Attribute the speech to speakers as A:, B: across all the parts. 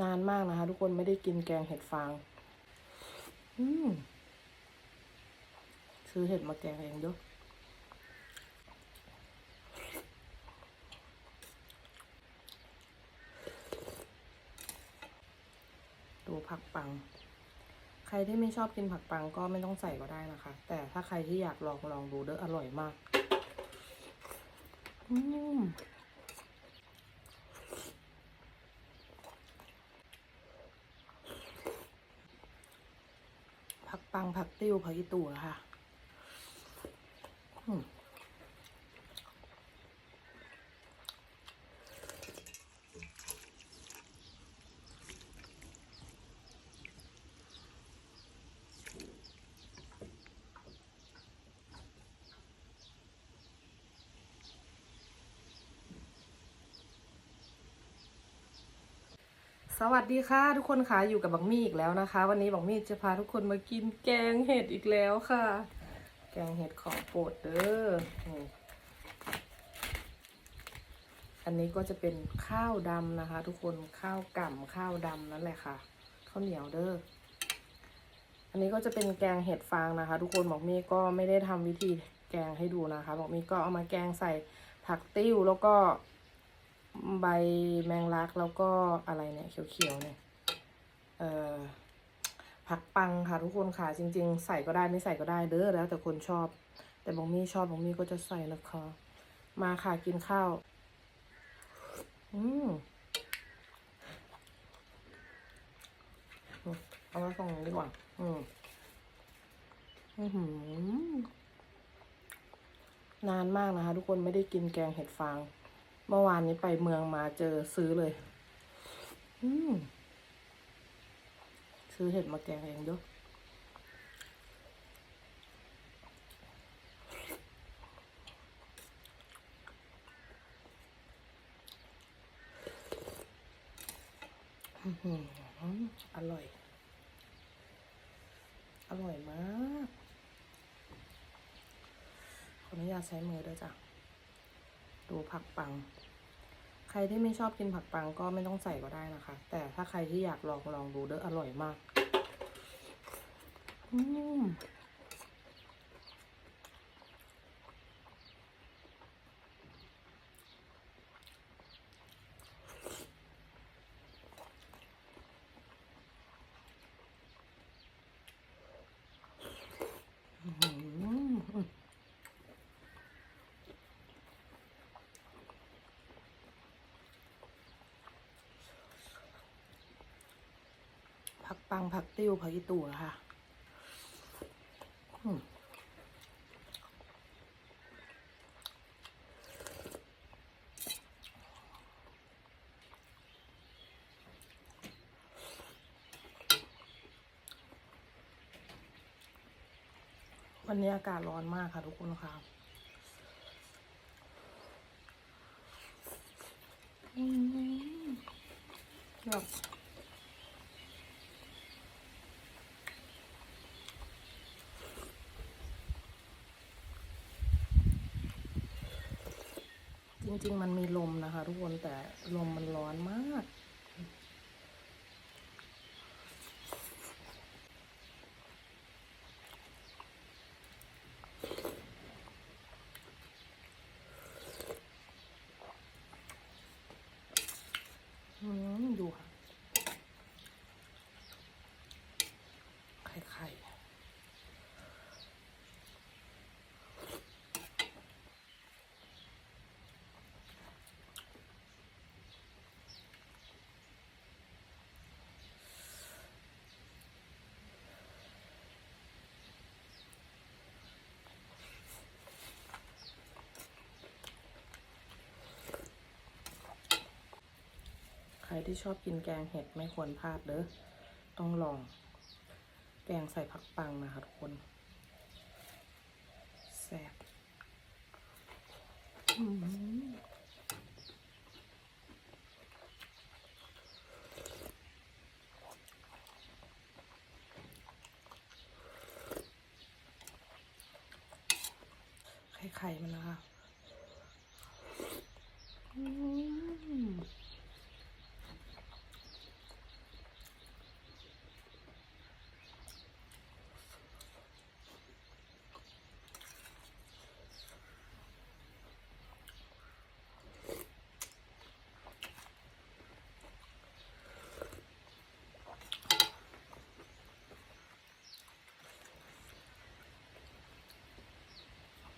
A: นานมากนะคะ ทุกคนไม่ได้กินแกงเห็ดฟาง อืมซื้อเห็ดมาแกงเองด้วยดูผักปัง ใครที่ไม่ชอบกินผักปังก็ไม่ต้องใส่ก็ได้นะคะ แต่ถ้าใครที่อยากลองลองดูเด้ออร่อยมาก อืม ผัก ปังผักติ้วผักอีตู่ค่ะอืม สวัสดีค่ะทุกคนค่ะอยู่กับบักมี่อีกแล้วนะคะ วันนี้บักมี่จะพาทุกคนมากินแกงเห็ดอีกแล้วค่ะ แกงเห็ดของโปรดเด้ออันนี้ก็จะเป็นข้าวดำนะคะ ทุกคนข้าวก่ำข้าวดำนั่นแหละค่ะข้าวเหนียวเด้ออันนี้ก็จะเป็นแกงเห็ดฟางนะคะ ทุกคนบอกมี่ก็ไม่ได้ทำวิธีแกงให้ดูนะคะบอกมี่ก็เอามาแกงใส่ผักติ้วแล้วก็ ใบแมงลักแล้วก็อะไรเนี่ยเขียวๆเนี่ยเอ่อผักปังค่ะทุกคนค่ะจริง ๆ ใส่ก็ได้ไม่ใส่ก็ได้เด้อแล้ว แต่คนชอบ แต่บางมี่ชอบบางมี่ก็จะใส่นะคะมาค่ะกินข้าว อืมเอาไว้ตรงนี้ดีกว่า อืมอือหือนานมากนะคะ ทุกคนไม่ได้กินแกงเห็ดฟาง เมื่อวานนี้ไปเมืองมาเจอซื้อเลย อืมซื้อเห็ดมาแกงเองด้วยอื้อหืออร่อย อร่อยมาก ขออนุญาตใช้มือด้วยจ้ะ ดูผักปัง ใครที่ไม่ชอบกินผักปังก็ไม่ต้องใส่ก็ได้นะคะ แต่ถ้าใครที่อยากลองลองดูเด้ออร่อยมาก อืมอื้อหือ ผัก ปังผักติ้วผักอีตู่นะคะวันนี้อากาศร้อนมากค่ะทุกคนค่ะอืมแบบ ริง ๆ มันมีลมนะคะ ทุกคนแต่ลมมันร้อนมาก อืมดูค่ะ ไข่ไข่ ใค รที่ชอบกินแกงเห็ดไม่ควรพลาดเด้อ ต้องลอง แกงใส่ผักปังนะคะทุกคนแซ่บอื้อหือไข่มันนะคะอืม แ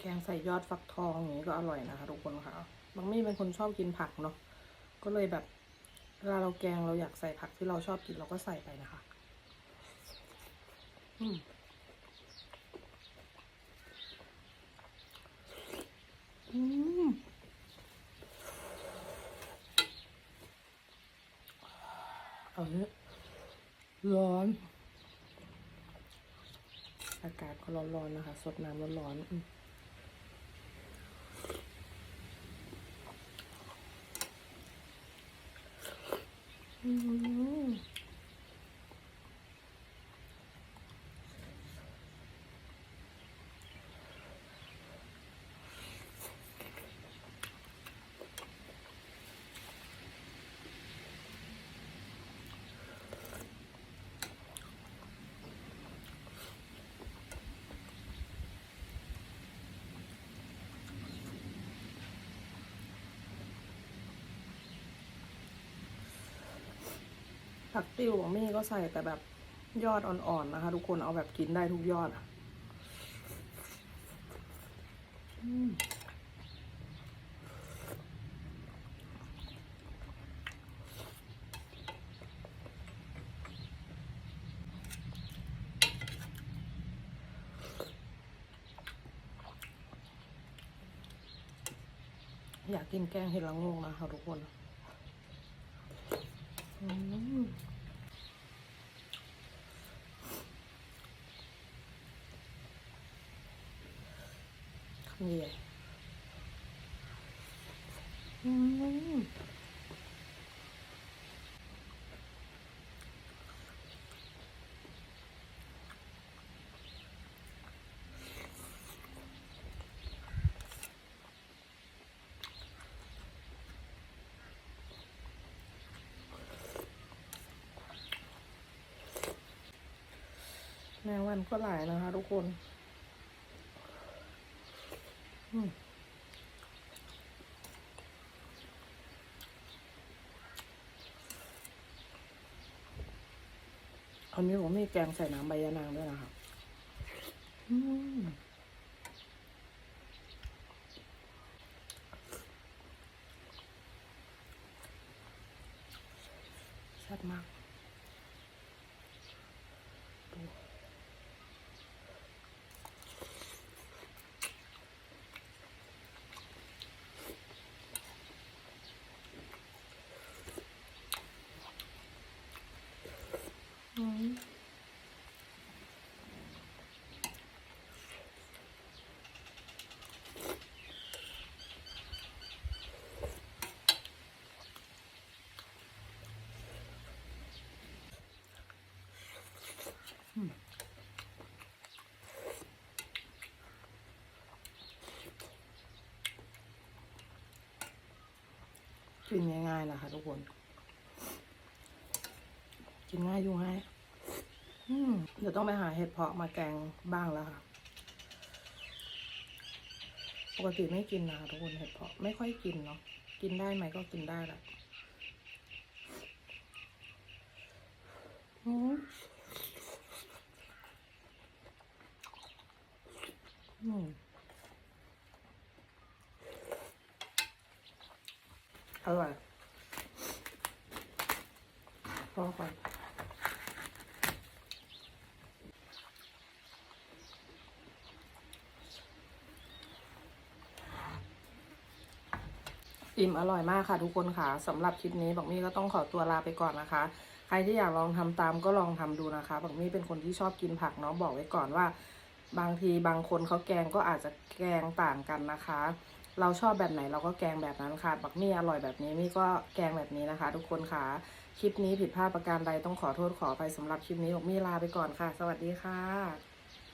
A: กงใส่ยอดฟักทองอย่างนี้ก็อร่อยนะคะทุกคนค่ะบางมี่เป็นคนชอบกินผักเนาะก็เลยแบบเวลาเราแกงเราอยากใส่ผักที่เราชอบกินเราก็ใส่ไปนะคะ อืมอืมเอาเนี้ร้อน อากาศก็ร้อนๆนะคะ สดน้ำร้อนๆ อืมอืม ผักติ้วของมี่ก็ใส่แต่แบบยอดอ่อนๆนะคะ ทุกคนเอาแบบกินได้ทุกยอดอะอยากกินแกงเห็ดละงงนะคะทุกคน อืม คำใหญ่อืมแมงวันก็หลายนะคะทุกคนอืม อันนี้ผมมีแกงใส่น้ำใบยะนางด้วยนะคะอืมชัดมาก กินง่ายๆนะคะทุกคน กินง่ายอยู่ง่ายเดี๋ยวต้องไปหาเห็ดเพาะมาแกงบ้างแล้วค่ะ ปกติไม่กินนะคะทุกคนเห็ดเพาะไม่ค่อยกินเนาะ กินได้ไหมก็กินได้แหละอืมอืม อร่อยพอก่อนอิ่มอร่อยมากค่ะทุกคนค่ะสำหรับคลิปนี้บักมี่ก็ต้องขอตัวลาไปก่อนนะคะ ใครที่อยากลองทำตามก็ลองทำดูนะคะบักมี่เป็นคนที่ชอบกินผักเนาะบอกไว้ก่อนว่า บางทีบางคนเขาแกงก็อาจจะแกงต่างกันนะคะ เราชอบแบบไหนเราก็แกงแบบนั้นค่ะ บักมี่อร่อยแบบนี้มี่ก็แกงแบบนี้นะคะ ทุกคนค่ะ คลิปนี้ผิดพลาดประการใดต้องขอโทษขอไปสำหรับคลิปนี้บักมี่ลาไปก่อนค่ะ สวัสดีค่ะ